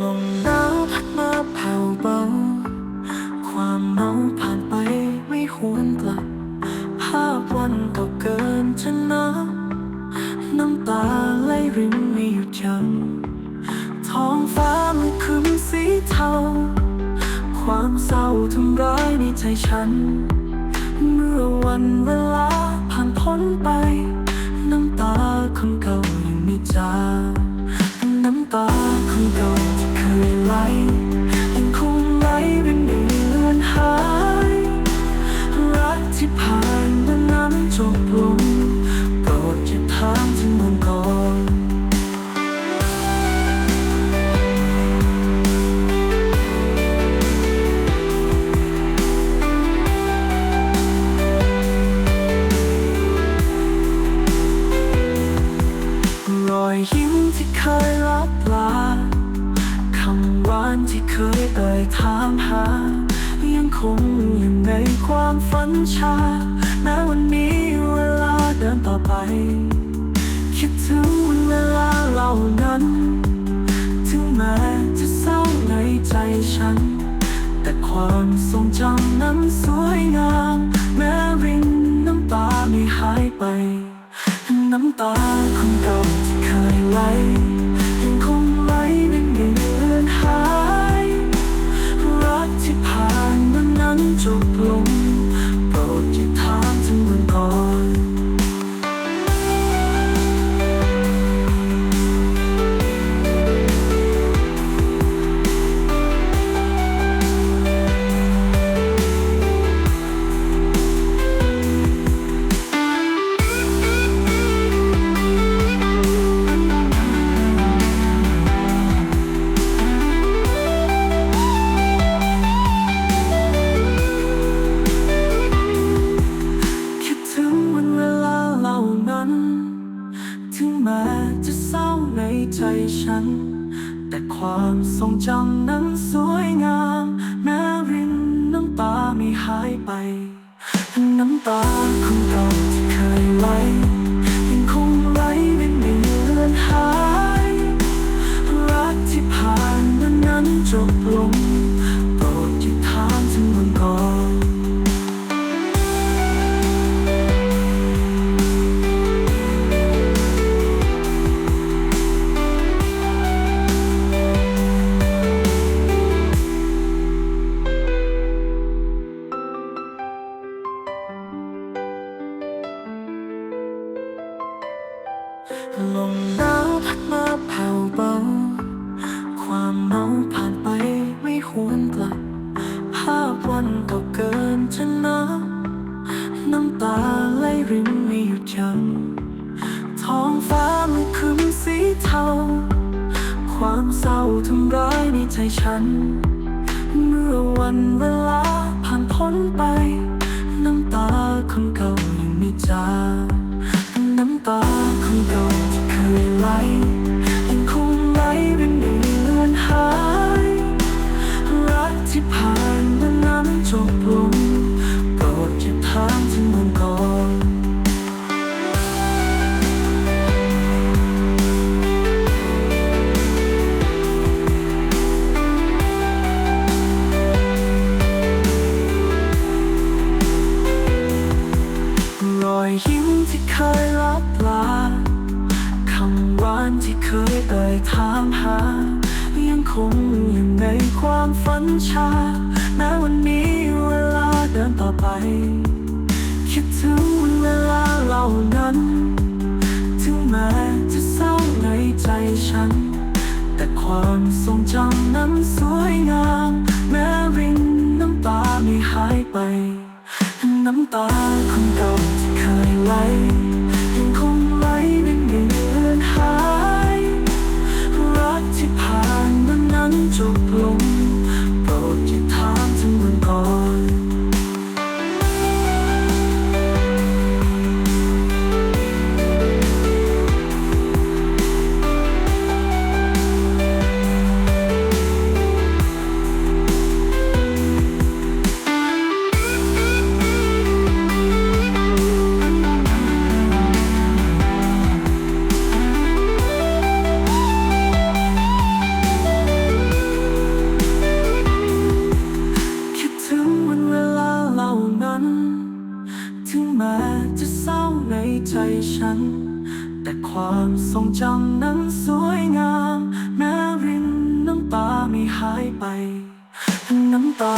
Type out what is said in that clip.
ลมหนาวพัดมาแผ่วเบา ความเหงาผ่านไปไม่หวนกลับ ภาพวันเก่าเกินจะนับน้ำตาไหลรินไม่หยุดยั้งท้องฟ้ามันครึ้มสีเทา ความเศร้าทำร้ายในใจฉัน เมื่อวันเวลาผ่านพ้นไป น้ำตาคนเก่ายังไม่จางน้ำตาามถึงมันก่อนรอยยิ้มที่เคยรับลาคำหวานที่เคยเอ่ยถามหา ยังคงอยู่ในความฝันชาแม้วันนี้เวลาเดินต่อไป คิดถึงเวลาเหล่านั้น ถึงแม้จะเศร้าในใจฉัน แต่ความทรงจำนั้นสวยงาม แม้รินน้ำตาไม่หายไป น้ำตาของเราที่เคยไหลยังคงไหลไม่มีเลือนหาย รักที่ผ่านมานั้นจบลง ใจฉัน แต่ความทรงจำนั้นสวยงาม แม้รินน้ำตาไม่หายไป น้ำตาของเราที่เคยไหลยังคงไหลไม่มีเลือนหาย รักที่ผ่านมานั้นจบ ลมหนาวพัดมาแผ่วเบา ความเหงาผ่านไปไม่หวนกลับ ภาพวันเก่าเกินจะนับน้ำตาไหลรินไม่หยุดยั้งท้องฟ้ามันครึ้มสีเทา ความเศร้าทำร้ายในใจฉัน เมื่อวันเวลาผ่านพ้นไป น้ำตาคนเก่ายังไม่จางน้ำตาของเราที่เคย ไหลยังคงไหลเป็นเดือนหาย รักที่ผ่านมานั้นจบลงโปรดอย่าถามถึง ยังคงอยู่ในความฝันชาแม้วันนี้เวลาเดินต่อไป คิดถึงเวลาเหล่านั้น ถึงแม้จะเศร้าในใจฉัน แต่ความทรงจำนั้นสวยงาม แม้รินน้ำตาไม่หายไป น้ำตาของเราที่เคยไหล แม้จะเศร้าในใจฉัน แต่ความทรงจำนั้นสวยงามแม้รินน้ำตาไม่หายไป น้ำตา